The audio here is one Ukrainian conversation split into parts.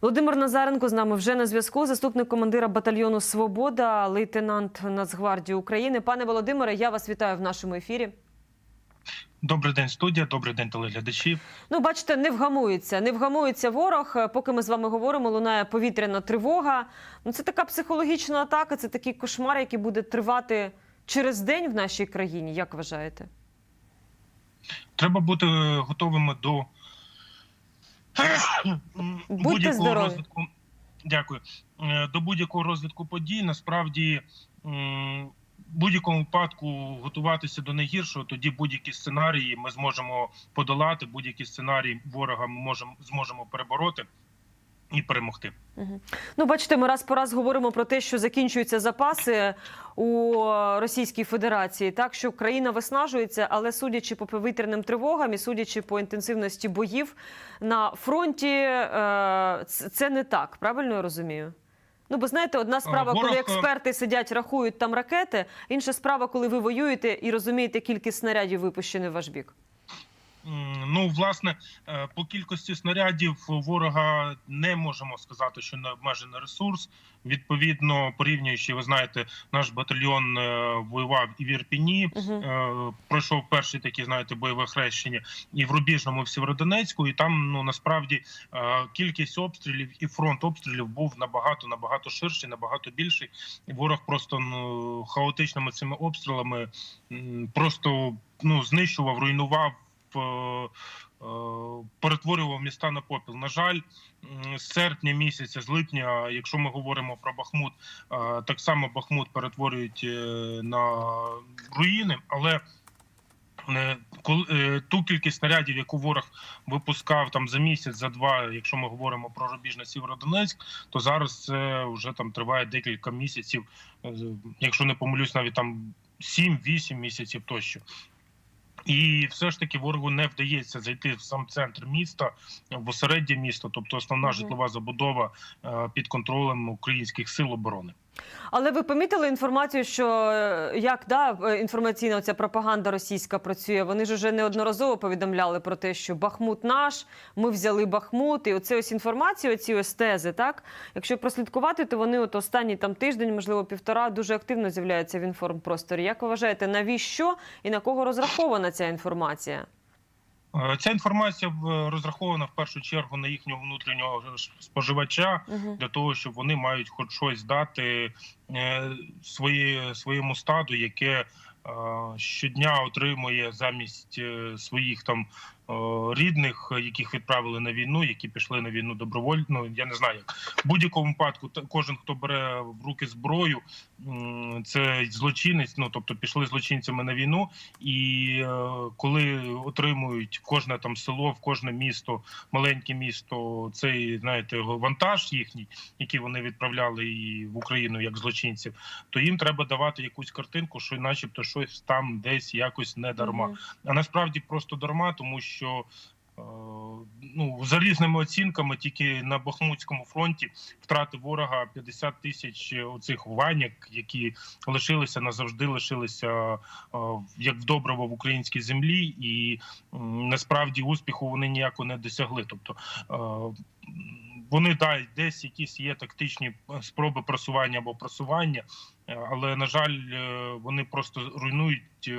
Володимир Назаренко з нами вже на зв'язку. Заступник командира батальйону Свобода, лейтенант Нацгвардії України. Пане Володимире, я вас вітаю в нашому ефірі. Добрий день, студія. Добрий день, телеглядачі. Ну, бачите, не вгамується, не вгамується ворог. Поки ми з вами говоримо, лунає повітряна тривога. Ну, це така психологічна атака, це такий кошмар, який буде тривати через день в нашій країні. Як вважаєте? Треба бути готовими до будь-якого здорові. розвитку. Дякую. Е, До будь-якого розвитку подій. Насправді, в будь-якому випадку готуватися до найгіршого. Тоді будь-які сценарії ми зможемо подолати. Будь-які сценарії ворога ми можемо зможемо перебороти і перемогти. Ну, бачите, ми раз по раз говоримо про те, що закінчуються запаси у Російській Федерації, так що країна виснажується, але судячи по повітряним тривогам і судячи по інтенсивності боїв на фронті, е, це не так. Правильно я розумію? Ну, бо знаєте, одна справа, ворог, коли е, експерти сидять, рахують там ракети, інша справа, коли ви воюєте і розумієте кількість снарядів, випущених в ваш бік. Ну, власне, е, по кількості снарядів ворога не можемо сказати, що не обмежений ресурс. Відповідно, порівнюючи, ви знаєте, наш батальйон е, воював і в Ірпіні, е, пройшов перші такі, знаєте, бойове хрещення, і в Рубіжному, і в Сєвєродонецьку. І там ну насправді кількість обстрілів і фронт обстрілів був набагато набагато ширший, набагато більший. І ворог просто ну хаотичними цими обстрілами просто ну знищував, руйнував. Е, Перетворював міста на попіл. На жаль, з серпня місяця, з липня, якщо ми говоримо про Бахмут, е, так само Бахмут перетворюють е, на руїни, але ту кількість снарядів, яку ворог випускав там за місяць, за два, якщо ми говоримо про рубіжне Сєвєродонецьк, то зараз це вже там триває декілька місяців, якщо не помилюсь, навіть там 7-8 місяців тощо. І все ж таки ворогу не вдається зайти в сам центр міста, в осереддя міста, тобто основна житлова забудова е, під контролем українських сил оборони. Але ви помітили інформацію, що е, як да, е, інформаційна ця пропаганда російська працює? Вони ж вже неодноразово повідомляли про те, що Бахмут наш, ми взяли Бахмут, і оце ось інформація, оці ось тези, так? Якщо прослідкувати, то вони от останній там тиждень, можливо, півтора, дуже активно з'являються в інформпросторі. Як ви вважаєте, навіщо і на кого розрахована ця інформація? Е, Ця інформація в- розрахована в першу чергу на їхнього внутрішнього споживача Угу. для того, щоб вони мають хоч щось дати своє, свої, своєму стаду, яке е, щодня отримує замість е, своїх там е, рідних, е, яких відправили на війну, які пішли на війну добровольно. Ну, я не знаю, як в будь-якому випадку кожен, хто бере в руки зброю, це злочинець. Ну тобто пішли злочинцями на війну, і е, коли отримують кожне там село, в кожне місто, маленьке місто, цей знаєте вантаж їхній, який вони відправляли і в Україну як злочинців, то їм треба давати якусь картинку, що, начебто, щось там десь якось не дарма. А насправді просто дарма, тому що. Е, Ну, за різними оцінками, тільки на Бахмутському фронті втрати ворога 50 тисяч оцих ваняк, які лишилися назавжди, лишилися е, як в добриво в українській землі, і насправді успіху вони ніяко не досягли. Тобто е, вони да, десь якісь є тактичні спроби просування або просування, е, але на жаль, е, вони просто руйнують.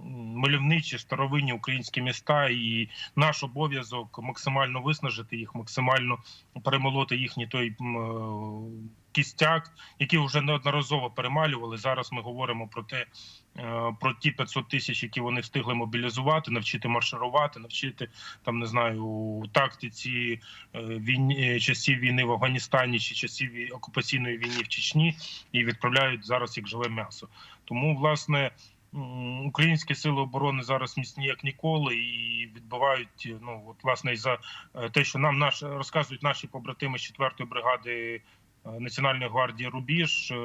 Мальовничі старовинні українські міста, і наш обов'язок максимально виснажити їх, максимально перемолоти їхній той е, кістяк, який вже неодноразово перемалювали. Зараз ми говоримо про те, е, про ті 500 тисяч, які вони встигли мобілізувати, навчити марширувати, навчити там не знаю тактиці е, війні часів війни в Афганістані чи часів окупаційної війни в Чечні, і відправляють зараз як живе м'ясо. Тому власне. Українські сили оборони зараз міцні як ніколи і відбивають ну от власне за е, те, що нам наш розказують наші побратими з 4-ї бригади е, Національної гвардії Рубіж. е,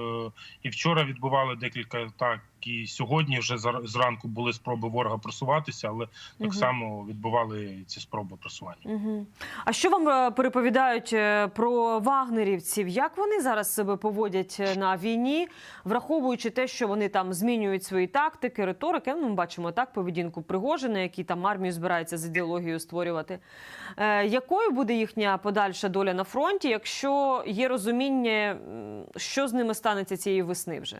І вчора відбували декілька так і сьогодні вже зранку були спроби ворога просуватися, але так Мгм. само відбували ці спроби просування. Угу. А що вам е, переповідають е, про вагнерівців? Як вони зараз себе поводять е, на війні, враховуючи те, що вони там змінюють свої тактики, риторики? Ну, ми бачимо так поведінку Пригожина, який там армію збирається з ідеологією створювати. Е, якою буде їхня подальша доля на фронті, якщо є розуміння, що з ними станеться цієї весни вже?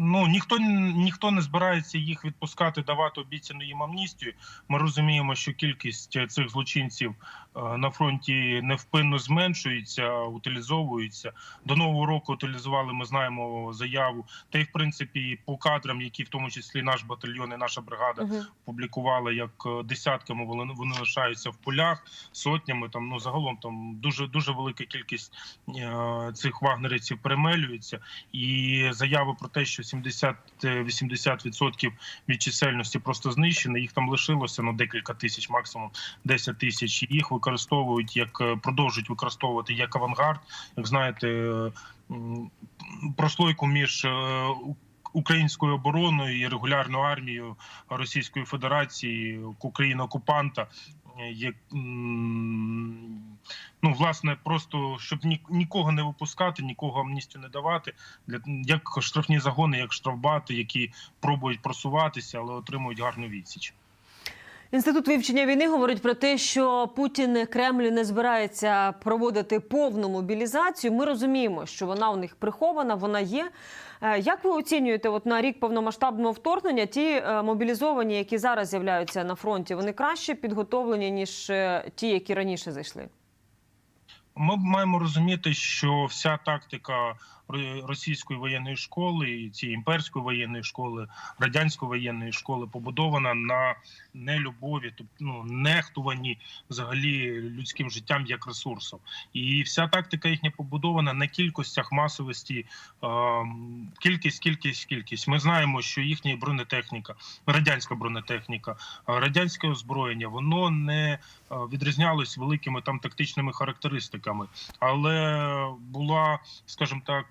Ну ніхто ніхто не збирається їх відпускати, давати обіцяну їм амністію. Ми розуміємо, що кількість цих злочинців е, на фронті невпинно зменшується, утилізовується. До нового року утилізували. Ми знаємо заяву. Та й в принципі по кадрам, які в тому числі наш батальйон і наша бригада Угу. публікували, як е, десятками вони, вони лишаються в полях, сотнями. Там ну загалом там дуже дуже велика кількість е, цих вагнерівців перемелюється. І заяви про те, що 70-80% від чисельності просто знищені. Їх там лишилося ну декілька тисяч, максимум 10 тисяч. Їх використовують як е, продовжують використовувати як авангард. Як знаєте, прослойку між е, українською обороною і регулярною армією Російської Федерації України окупанта. Як ну власне, просто щоб нікого не випускати, нікого амністію не давати, для як штрафні загони, як штрафбати, які пробують просуватися, але отримують гарну відсіч. Інститут вивчення війни говорить про те, що Путін Кремль не збирається проводити повну мобілізацію. Ми розуміємо, що вона у них прихована, вона є. Е, Як ви оцінюєте, от на рік повномасштабного вторгнення ті е, мобілізовані, які зараз з'являються на фронті, вони краще підготовлені ніж е, ті, які раніше зайшли? Ми маємо розуміти, що вся тактика російської воєнної школи, і цієї імперської воєнної школи, радянської воєнної школи побудована на нелюбові, тобто ну, нехтуванні взагалі людським життям як ресурсом. І вся тактика їхня побудована на кількостях масовості, кількість, кількість, кількість. Ми знаємо, що їхня бронетехніка, радянська бронетехніка, радянське озброєння, воно не відрізнялось великими там тактичними характеристиками, але була, скажімо так,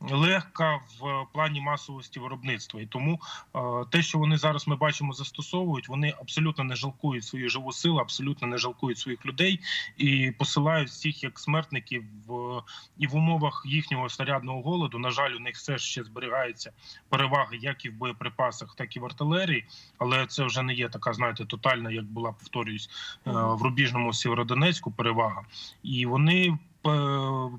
легка в плані масовості виробництва. І тому е, те, що вони зараз ми бачимо, застосовують, вони абсолютно не жалкують свою живу силу, абсолютно не жалкують своїх людей і посилають всіх як смертників в і в умовах їхнього снарядного голоду. На жаль, у них все ще зберігається перевага як і в боєприпасах, так і в артилерії. Але це вже не є така, знаєте, тотальна, як була, повторююсь, е, в рубіжному Сєвєродонецьку перевага, і вони е,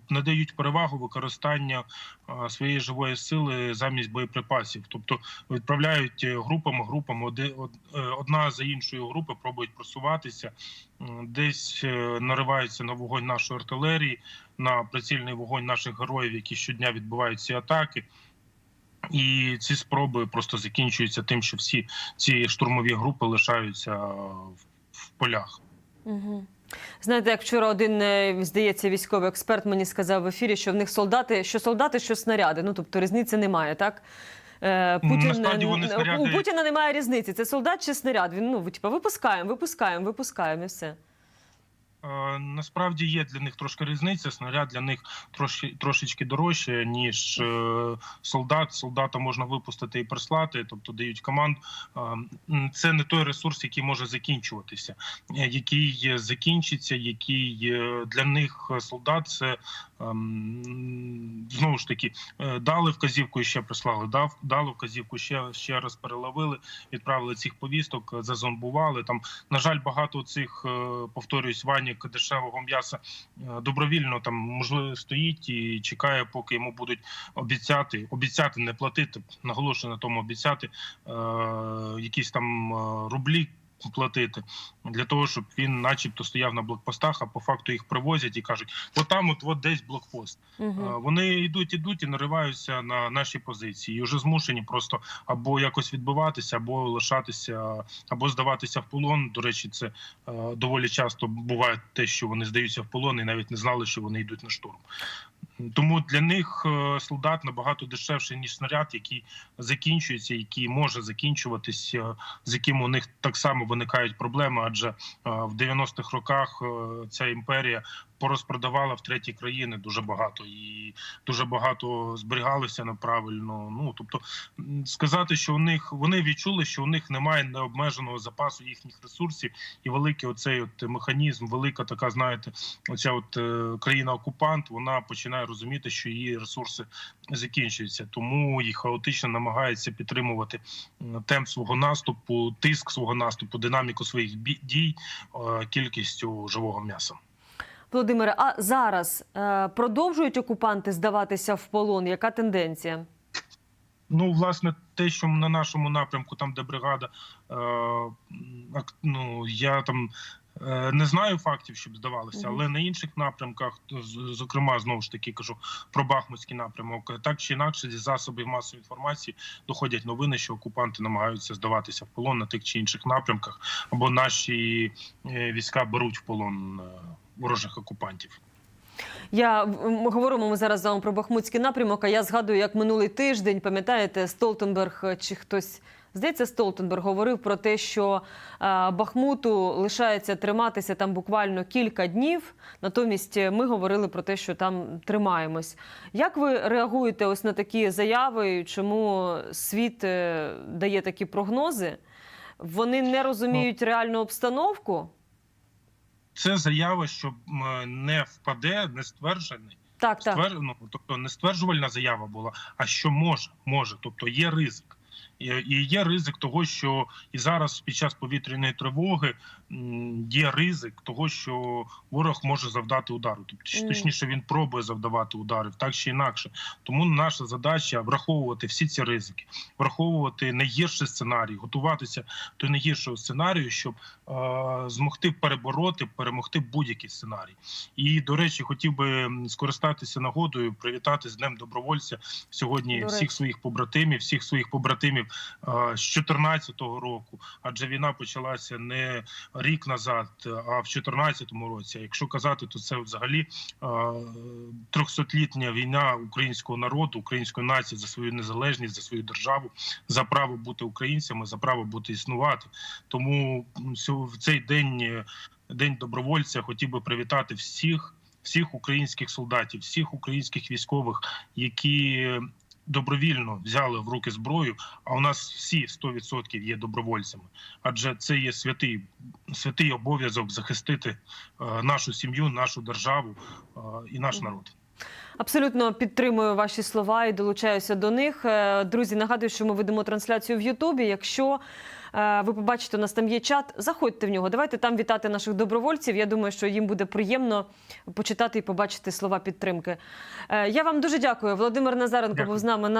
надають перевагу використання е, своєї живої сили замість боєприпасів, тобто відправляють е, групами, групами е, одна за іншою групи пробують просуватися, десь е, нариваються на вогонь нашої артилерії, на прицільний вогонь наших героїв, які щодня відбувають ці атаки. І ці спроби просто закінчуються тим, що всі ці штурмові групи лишаються в полях. Угу. Знаєте, як вчора один е, здається військовий експерт мені сказав в ефірі, що в них солдати, що солдати, що снаряди. Ну тобто різниці немає, так? Путін е, снаряди- у Путіна немає різниці. Це солдат чи снаряд. Він ну типу, випускаємо, випускаємо, випускаємо і все. Е, Насправді є для них трошки різниця. Снаряд для них трошки трошечки дорожче, ніж е, солдат. Солдата можна випустити і прислати, тобто дають команд. Е, Це не той ресурс, який може закінчуватися, який закінчиться, який для них солдат це знову ж таки е, дали вказівку і ще прислали. Дав дали вказівку, ще ще раз переловили, відправили цих повісток, е, зазомбували. Там на жаль, багато цих е, повторюсь, ванік дешевого м'яса добровільно там можливо стоїть і чекає, поки йому будуть обіцяти, обіцяти не платити. Наголошую на тому, обіцяти якісь там рублі. Платити для того, щоб він, начебто, стояв на блокпостах, а по факту їх привозять і кажуть: от там, от, от десь блокпост. Угу. Вони йдуть, ідуть і нариваються на наші позиції, і вже змушені просто або якось відбиватися, або лишатися, або здаватися в полон. До речі, це е, доволі часто буває те, що вони здаються в полон і навіть не знали, що вони йдуть на штурм. Тому для них е, солдат набагато дешевший ніж снаряд, який закінчується, який може закінчуватись, е, з яким у них так само виникають проблеми, адже е, в 90-х роках е, ця імперія порозпродавала в треті країни дуже багато і дуже багато зберігалося неправильно. Ну тобто сказати, що у них вони відчули, що у них немає необмеженого запасу їхніх ресурсів, і великий оцей от механізм, велика така, знаєте, оця от е, країна-окупант, вона починає розуміти, що її ресурси закінчуються, тому їх хаотично намагається підтримувати темп свого наступу, тиск свого наступу, динаміку своїх дій, е, кількістю живого м'яса. Володимире, а зараз е, продовжують окупанти здаватися в полон? Яка тенденція? Ну, власне, те, що на нашому напрямку, там де бригада, е, ну я там е, не знаю фактів, щоб здавалося, але на інших напрямках, зокрема, знову ж таки кажу про Бахмутський напрямок, так чи інакше зі засобів масової інформації доходять новини, що окупанти намагаються здаватися в полон на тих чи інших напрямках, або наші е, війська беруть в полон е, ворожих окупантів. Я говоримо ми зараз з про Бахмутський напрямок. А я згадую, як минулий тиждень, пам'ятаєте, Столтенберг е, чи хтось. Здається, Столтенберг говорив про те, що е, Бахмуту лишається триматися там буквально кілька днів. Натомість е, ми говорили про те, що там тримаємось. Як ви реагуєте ось на такі заяви? Чому світ дає такі прогнози? Вони не розуміють реальну обстановку? Це заява, що не впаде, не стверджений. Так, так. Ствер... Ну, тобто не стверджувальна заява була, а що може, може, тобто є ризик. І є ризик того, що і зараз під час повітряної тривоги є ризик того, що ворог може завдати удару. Тобто, точніше, він пробує завдавати ударів, так чи інакше. Тому наша задача враховувати всі ці ризики, враховувати найгірший сценарій, готуватися до найгіршого сценарію, щоб е, змогти перебороти, перемогти будь-який сценарій. І до речі, хотів би скористатися нагодою, привітати з Днем добровольця сьогодні До всіх своїх побратимів, всіх своїх побратимів е, з 14-го року. Адже війна почалася не рік назад, а в 14-му році. Якщо казати, то це взагалі трьохсотлітня війна українського народу, української нації за свою незалежність, за свою державу, за право бути українцями, за право бути існувати. Тому в цей день, е, день добровольця, хотів би привітати всіх, всіх українських солдатів, всіх українських військових, які добровільно взяли в руки зброю. А у нас всі 100% є добровольцями, адже це є святий святий обов'язок захистити е, нашу сім'ю, нашу державу е, і наш народ. Абсолютно підтримую ваші слова і долучаюся до них. Е, Друзі, нагадую, що ми ведемо трансляцію в Ютубі. Якщо ви побачите, у нас там є чат, заходьте в нього. Давайте там вітати наших добровольців. Я думаю, що їм буде приємно почитати і побачити слова підтримки. Е, Я вам дуже дякую. Володимир Назаренко Дякую. був з нами на